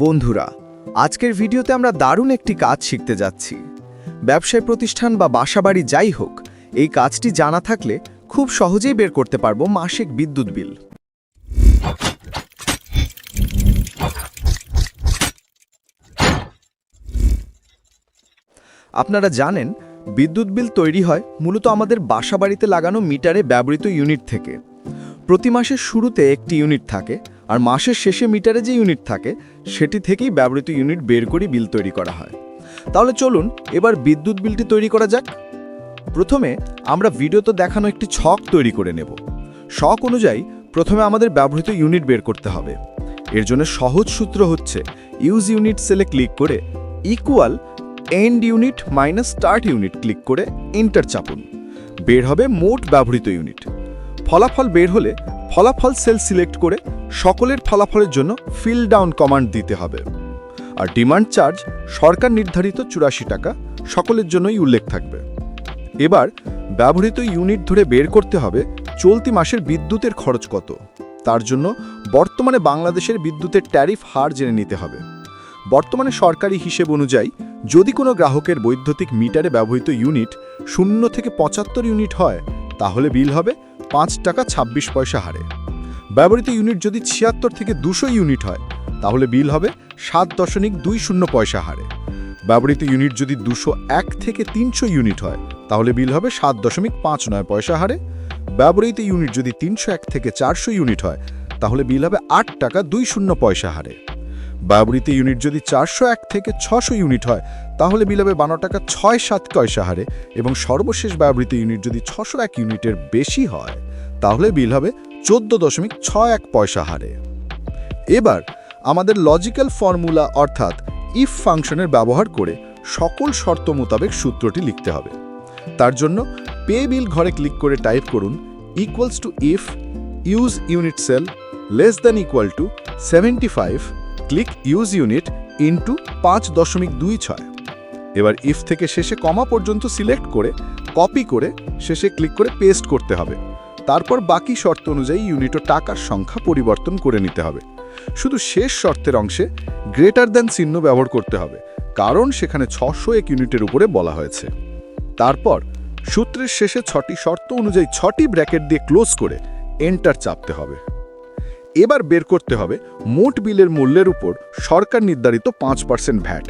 বন্ধুরা, আজকের ভিডিওতে আমরা দারুণ একটি কাজ শিখতে যাচ্ছি। ব্যবসায় প্রতিষ্ঠান বা বাসাবাড়ি যাই হোক, এই কাজটি জানা থাকলে খুব সহজেই বের করতে পারব মাসিক বিদ্যুৎ বিল। আপনারা জানেন, বিদ্যুৎ বিল তৈরি হয় মূলত আমাদের বাসাবাড়িতে লাগানো মিটারে ব্যবহৃত ইউনিট থেকে। প্রতি মাসের শুরুতে একটি ইউনিট থাকে আর মাসের শেষে মিটারে যে ইউনিট থাকে, সেটি থেকেই ব্যবহৃত ইউনিট বের করে বিল তৈরি করা হয়। তাহলে চলুন, এবার বিদ্যুৎ বিলটি তৈরি করা যাক। প্রথমে আমরা ভিডিওতে দেখানো একটি ছক তৈরি করে নেব। শখ অনুযায়ী প্রথমে আমাদের ব্যবহৃত ইউনিট বের করতে হবে। এর জন্য সহজ সূত্র হচ্ছে ইউজ ইউনিট সেলে ক্লিক করে equal end unit minus start unit click করে এন্টার চাপুন। বের হবে মোট ব্যবহৃত ইউনিট। ফলাফল বের হলে ফলাফল সেল সিলেক্ট করে সকলের ফলাফলের জন্য ফিল ডাউন কমান্ড দিতে হবে। আর ডিমান্ড চার্জ সরকার নির্ধারিত চুরাশি টাকা সকলের জন্যই উল্লেখ থাকবে। এবার ব্যবহৃত ইউনিট ধরে বের করতে হবে চলতি মাসের বিদ্যুতের খরচ কত। তার জন্য বর্তমানে বাংলাদেশের বিদ্যুতের ট্যারিফ হার জেনে নিতে হবে। বর্তমানে সরকারি হিসেব অনুযায়ী যদি কোনো গ্রাহকের বৈদ্যুতিক মিটারে ব্যবহৃত ইউনিট শূন্য থেকে পঁচাত্তর ইউনিট হয়, তাহলে বিল হবে পাঁচ টাকা ২৬ পয়সা হারে। ব্যবহৃত ইউনিট যদি ছিয়াত্তর থেকে দুশো ইউনিট হয়, তাহলে বিল হবে সাত দশমিক দুই শূন্য পয়সা হারে। ব্যবহৃত ইউনিট যদি দুশো এক থেকে তিনশো ইউনিট হয়, তাহলে বিল হবে সাত দশমিক পাঁচ নয় পয়সা হারে। ব্যবহৃত ইউনিট যদি তিনশো এক থেকে চারশো ইউনিট হয়, তাহলে বিল হবে আট টাকা দুই শূন্য পয়সা হারে। ব্যবহৃত ইউনিট যদি চারশো এক থেকে ছশো ইউনিট হয়, তাহলে বিল হবে বারো টাকা ছয় সাত পয়সা হারে এবং সর্বশেষ ব্যবহৃত ইউনিট যদি ছশো এক ইউনিটের বেশি হয়, তাহলে বিল হবে চোদ্দ দশমিক ছয় এক পয়সা হারে। এবার আমাদের লজিক্যাল ফর্মুলা অর্থাৎ ইফ ফাংশনের ব্যবহার করে সকল শর্ত মোতাবেক সূত্রটি লিখতে হবে। তার জন্য পে বিল ঘরে ক্লিক করে টাইপ করুন equals to if use unit cell less than equal to seventy five click use unit into পাঁচ দশমিক দুই ছয়। এবার ইফ থেকে শেষে কমা পর্যন্ত সিলেক্ট করে কপি করে শেষে ক্লিক করে পেস্ট করতে হবে। তারপর বাকি শর্ত অনুযায়ী ইউনিট ও টাকার সংখ্যা পরিবর্তন করে নিতে হবে। শুধু শেষ শর্তের অংশে গ্রেটার দ্যান চিহ্ন ব্যবহার করতে হবে, কারণ সেখানে ছশো এক ইউনিটের উপরে বলা হয়েছে। তারপর সূত্রের শেষে ছটি শর্ত অনুযায়ী ছটি ব্র্যাকেট দিয়ে ক্লোজ করে এন্টার চাপতে হবে। এবার বের করতে হবে মোট বিলের মূল্যের উপর সরকার নির্ধারিত পাঁচ পার্সেন্ট ভ্যাট।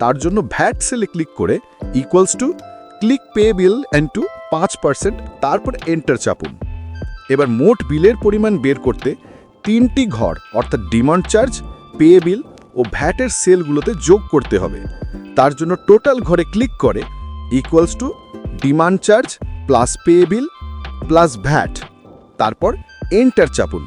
তার জন্য ভ্যাট সেলে ক্লিক করে equals to click pay bill and to পাঁচ পার্সেন্ট, তারপর এন্টার চাপুন। এবার মোট বিলের পরিমাণ বের করতে তিনটি ঘর, অর্থাৎ ডিমান্ড চার্জ পে বিল ও ভ্যাটের সেলগুলোতে যোগ করতে হবে। তার জন্য টোটাল ঘরে ক্লিক করে equals to demand charge plus pay bill plus VAT, তারপর এন্টার চাপুন।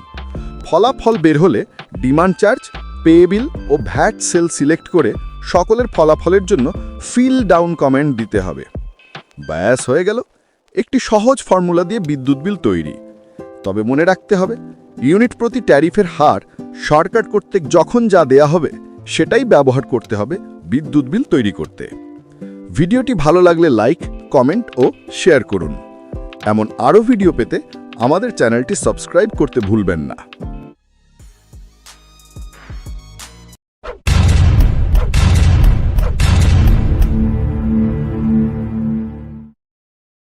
ফলাফল বের হলে ডিমান্ড চার্জ, পে বিল ও ভ্যাট সেল সিলেক্ট করে সকলের ফলাফলের জন্য ফিল ডাউন কমেন্ট দিতে হবে। ব্যাস, হয়ে গেল। একটি সহজ ফর্মুলা দিয়ে বিদ্যুৎ বিল তৈরি। তবে মনে রাখতে হবে, ইউনিট প্রতি ট্যারিফের হার সরকার কর্তৃক যখন যা দেয়া হবে, সেটাই ব্যবহার করতে হবে বিদ্যুৎ বিল তৈরি করতে। ভিডিওটি ভালো লাগলে লাইক, কমেন্ট ও শেয়ার করুন। এমন আরও ভিডিও পেতে আমাদের চ্যানেলটি সাবস্ক্রাইব করতে ভুলবেন না।